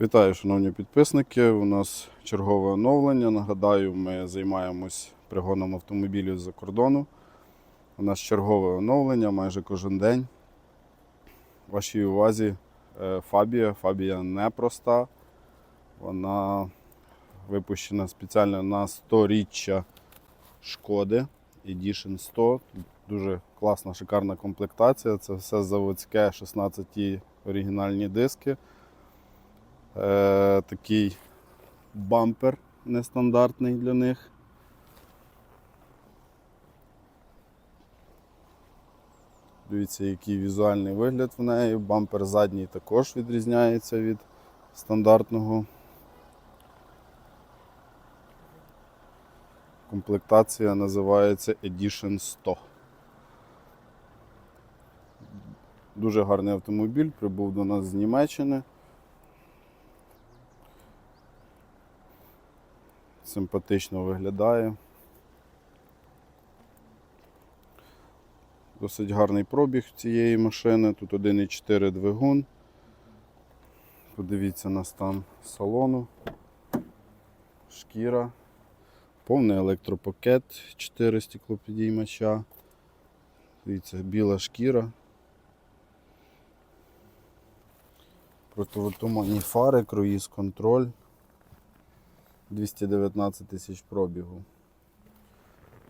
Вітаю, шановні підписники. У нас чергове оновлення. Нагадаю, ми займаємось пригоном автомобілів з-за кордону. У нас чергове оновлення майже кожен день. Вашій увазі е, Фабія. Фабія непроста. Вона випущена спеціально на 100-річчя шкоди Edition 100. Дуже класна, шикарна комплектація. Це все заводське, 16 оригінальні диски. Е, такий бампер нестандартний для них. Дивіться, який візуальний вигляд в неї. Бампер задній також відрізняється від стандартного. Комплектація називається Edition 100. Дуже гарний автомобіль, прибув до нас з Німеччини. Симпатично виглядає. Досить гарний пробіг цієї машини. Тут 1,4 двигун. Подивіться на стан салону. Шкіра. Повний електропакет 4 стеклопідіймача. Дивіться, біла шкіра. Противотуманні фари, круїз контроль. 219 тисяч пробігу.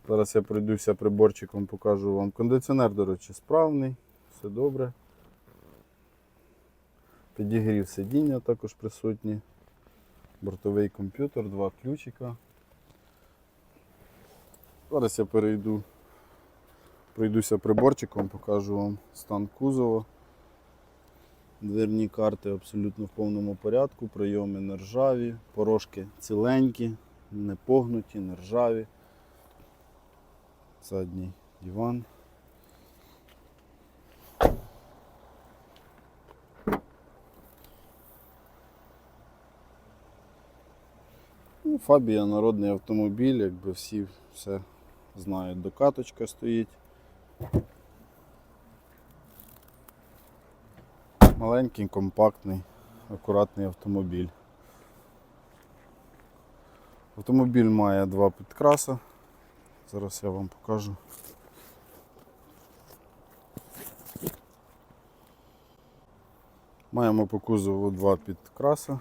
Зараз я пройдуся приборчиком, покажу вам. Кондиціонер, до речі, справний, все добре. Підігрів сидіння також присутні. Бортовий комп'ютер, два ключика. Зараз я перейду, пройдуся приборчиком, покажу вам стан кузова. Дверні карти абсолютно в повному порядку, прийоми не ржаві, порожки ціленькі, не погнуті, не. Задній диван. Ну, Фабія народний автомобіль, якби всі все знають, докаточка стоїть. Маленький, компактний, акуратний автомобіль. Автомобіль має два підкраса. Зараз я вам покажу. Маємо по кузову два підкраса.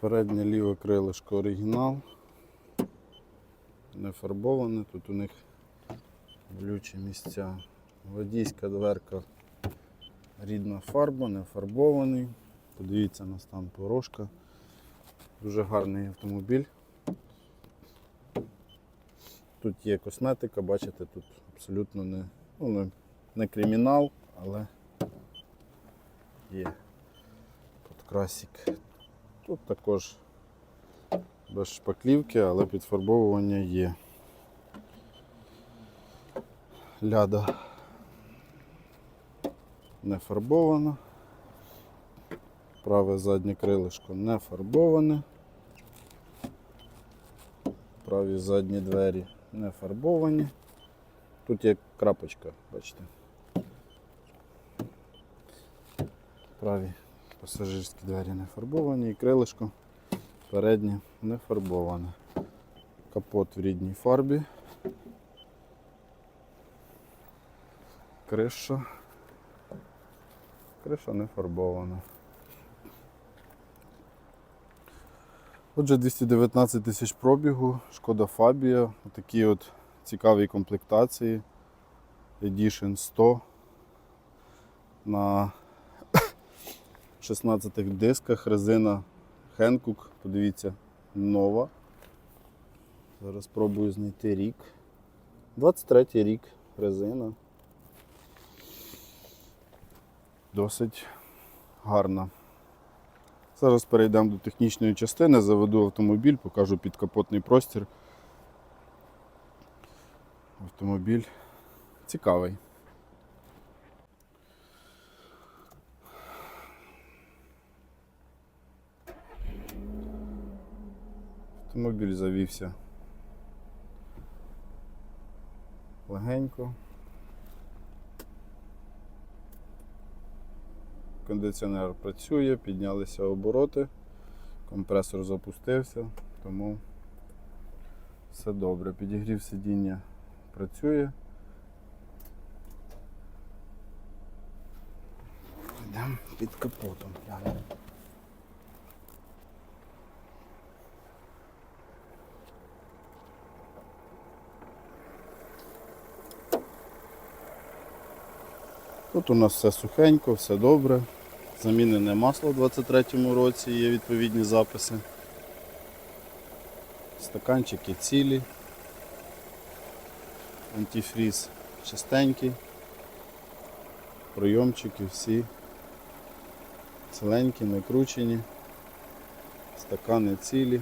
Переднє ліве крилишко оригінал. Не фарбоване, тут у них влючі місця. Водійська дверка рідна фарба, не фарбований. Подивіться на стан порошка. Дуже гарний автомобіль. Тут є косметика, бачите, тут абсолютно не, ну, не, не кримінал, але є подкрасик. Тут також без шпаклівки, але підфарбовування є. Ляда не фарбована. Праве заднє крилишко не фарбоване. Праві задні двері не фарбовані. Тут є крапочка, бачите. Праві пасажирські двері не фарбовані і крилишко переднє не фарбоване. Капот в рідній фарбі. Криша. Криша не фарбована. Отже, 219 тисяч пробігу, шкода Фабія, такі от цікаві комплектації. Edition 100 на 16 дисках, резина Hankook, подивіться, нова. Зараз спробую знайти рік. 23 рік резина. Досить гарна. Зараз перейдемо до технічної частини, заведу автомобіль, покажу підкапотний простір. Автомобіль цікавий. Автомобіль завівся легенько. Кондиціонер працює, піднялися обороти, компресор запустився, тому все добре. Підігрів сидіння працює. Йдемо під капотом. Тут у нас все сухенько, все добре. Замінене масло у 23-му році, є відповідні записи. Стаканчики цілі. Антифріз чистенький. Прийомчики всі ціленькі, накручені. Стакани цілі.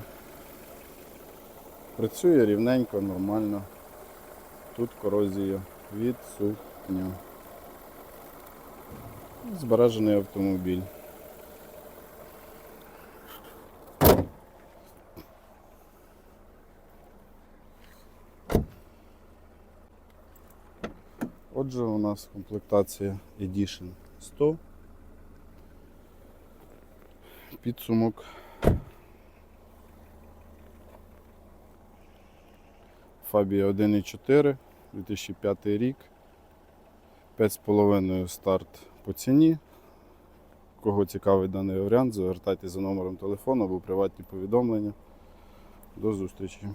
Працює рівненько, нормально. Тут корозія відсутня. Збережений автомобіль. Отже, у нас комплектація Edition 100. Підсумок. Фабія 1.4, 2005 рік. 5,5 старт по ціні. Кого цікавий даний варіант, звертайтеся за номером телефону або приватні повідомлення. До зустрічі.